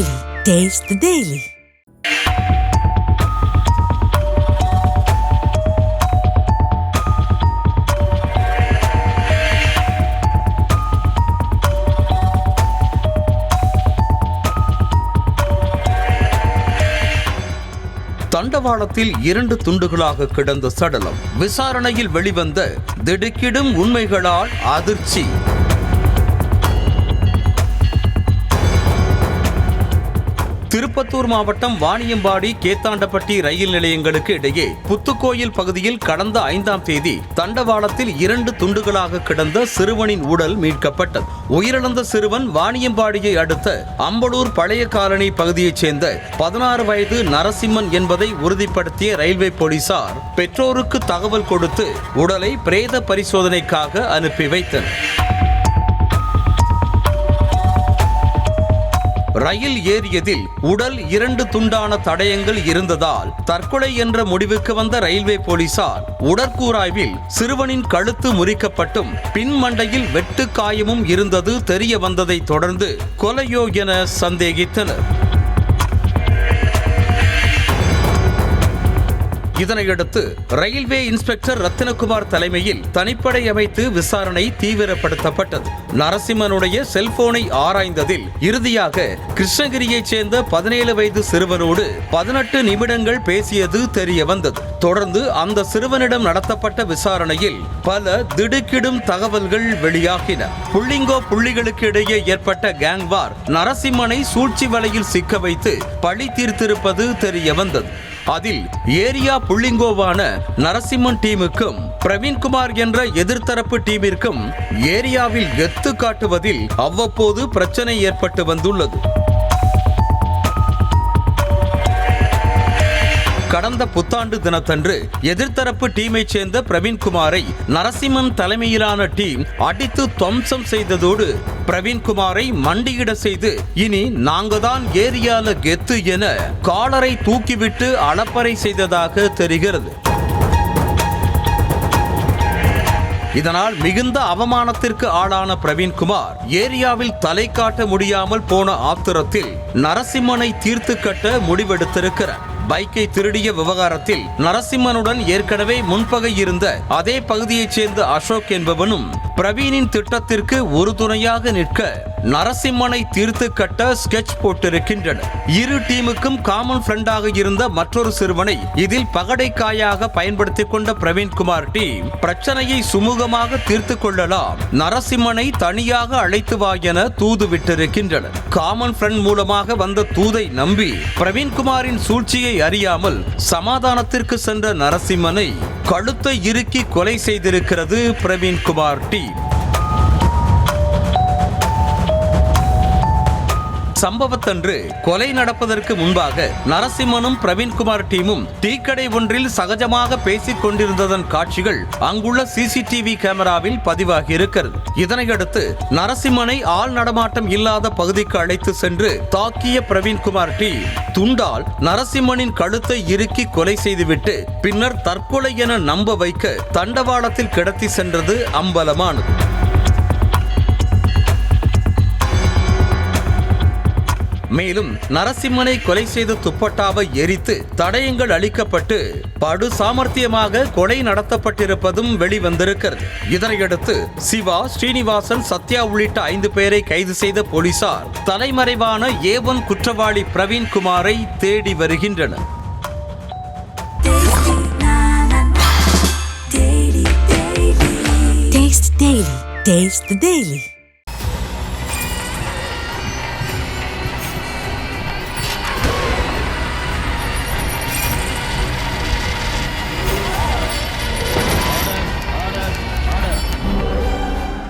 Daily. Taste the Daily. தண்டவாளத்தில் இரண்டு துண்டுகளாக கிடந்த சடலம் விசாரணையில் வெளிவந்த திடுக்கிடும் உண்மைகளால் அதிர்ச்சி திருப்பத்தூர் மாவட்டம் வாணியம்பாடி கேத்தாண்டப்பட்டி ரயில் நிலையங்களுக்கு இடையே புத்துக்கோயில் பகுதியில் கடந்த ஐந்தாம் தேதி தண்டவாளத்தில் இரண்டு துண்டுகளாக கிடந்த சிறுவனின் உடல் மீட்கப்பட்டது. உயிரிழந்த சிறுவன் வாணியம்பாடியை அடுத்த அம்பலூர் பழைய காலனி பகுதியைச் சேர்ந்த பதினாறு வயது நரசிம்மன் என்பதை உறுதிப்படுத்திய ரயில்வே போலீசார் பெற்றோருக்கு தகவல் கொடுத்து உடலை பிரேத பரிசோதனைக்காக அனுப்பி வைத்தனர். ரயில் ஏறியதில் உடல் இரண்டு துண்டான தடயங்கள் இருந்ததால் தற்கொலை என்ற முடிவுக்கு வந்த ரயில்வே போலீசார் உடற்கூராய்வில் சிறுவனின் கழுத்து முறிக்கப்பட்டும் பின்மண்டையில் வெட்டு காயமும் இருந்தது தெரிய வந்ததை தொடர்ந்து கொலையோ என சந்தேகித்தனர். இதனையடுத்து ரயில்வே இன்ஸ்பெக்டர் ரத்தினகுமார் தலைமையில் தனிப்படை அமைத்து விசாரணை தீவிரப்படுத்தப்பட்டது. நரசிம்மனுடைய செல்போனை ஆராய்ந்ததில் இறுதியாக கிருஷ்ணகிரியைச் சேர்ந்த பதினேழு வயது சிறுவனோடு பதினெட்டு நிமிடங்கள் பேசியது தெரிய வந்தது. தொடர்ந்து அந்த சிறுவனிடம் நடத்தப்பட்ட விசாரணையில் பல திடுக்கிடும் தகவல்கள் வெளியாகின. புள்ளிங்கோ புள்ளிகளுக்கு இடையே ஏற்பட்ட கேங் வார் நரசிம்மனை சூழ்ச்சி வலையில் சிக்க வைத்து பழி தீர்த்திருப்பது தெரிய வந்தது. அதில் ஏரியா புள்ளிங்கோவான நரசிம்மன் டீமுக்கும் பிரவீன்குமார் என்ற எதிர்த்தரப்பு டீமிற்கும் ஏரியாவில் எத்து காட்டுவதில் அவ்வப்போது பிரச்சனை ஏற்பட்டு வந்துள்ளது. கடந்த புத்தாண்டு தினத்தன்று எதிர்த்தரப்பு டீமைச் சேர்ந்த பிரவீன்குமாரை நரசிம்மன் தலைமையிலான டீம் அடித்து துவம்சம் செய்ததோடு பிரவீன்குமாரை மண்டியிட செய்து இனி நாங்க தான் ஏரியால கெத்து என காலரை தூக்கிவிட்டு அளப்பறை செய்ததாக தெரிகிறது. இதனால் மிகுந்த அவமானத்திற்கு ஆளான பிரவீன்குமார் ஏரியாவில் தலை காட்ட முடியாமல் போன ஆத்திரத்தில் நரசிம்மனை தீர்த்து கட்ட முடிவெடுத்திருக்கிறார். பைக்கை திருடிய விவகாரத்தில் நரசிம்மனுடன் ஏற்கனவே முன்பகை இருந்த அதே பகுதியைச் சேர்ந்த அசோக் என்பவனும் பிரவீனின் திட்டத்திற்கு ஒரு துணையாக நிற்க நரசிம்மனை தீர்த்து கட்ட ஸ்கெட்ச் போட்டிருக்கின்றனர். இரு டீமுக்கும் காமன் ஃப்ரெண்டாக இருந்த மற்றொரு சிறுவனை இதில் பகடைக்காயாக பயன்படுத்திக் கொண்ட பிரவீன்குமார் டீம் பிரச்சனையை சுமூகமாக தீர்த்து கொள்ளலாம். நரசிம்மனை தனியாக அழைத்து வா என தூது விட்டிருக்கின்றனர். காமன் ஃப்ரெண்ட் மூலமாக வந்த தூதை நம்பி பிரவீன்குமாரின் சூழ்ச்சியை அறியாமல் சமாதானத்திற்கு சென்ற நரசிம்மனை கழுத்தை இறுக்கி கொலை செய்திருக்கிறது பிரவீன்குமார் டீம். சம்பவத்தன்று கொலை நடப்பதற்கு முன்பாக நரசிம்மனும் பிரவீன்குமார் டீமும் டீக்கடை ஒன்றில் சகஜமாக பேசிக் கொண்டிருந்ததன் காட்சிகள் அங்குள்ள சிசிடிவி கேமராவில் பதிவாகி இருக்கிறது இதனையடுத்து நரசிம்மனை ஆள் நடமாட்டம் இல்லாத பகுதிக்கு அழைத்து சென்று தாக்கிய பிரவீன்குமார் டீ துண்டால் நரசிம்மனின் கழுத்தை இறுக்கி கொலை செய்துவிட்டு பின்னர் தற்கொலை என நம்ப வைக்க தண்டவாளத்தில் கிடத்தி சென்றது அம்பலமானது. மேலும் நரசிம்மனை கொலை செய்த துப்பட்டாவை எரித்து தடயங்கள் அளிக்கப்பட்டு படு சாமர்த்தியமாக கொலை நடத்தப்பட்டிருப்பதும் வெளிவந்திருக்கிறது. இதனையடுத்து சிவா ஸ்ரீனிவாசன் சத்யா உள்ளிட்ட ஐந்து பேரை கைது செய்த போலீசார் தலைமறைவான ஏவன் குற்றவாளி பிரவீன் குமாரை தேடி வருகின்றனர். Taste the Daily.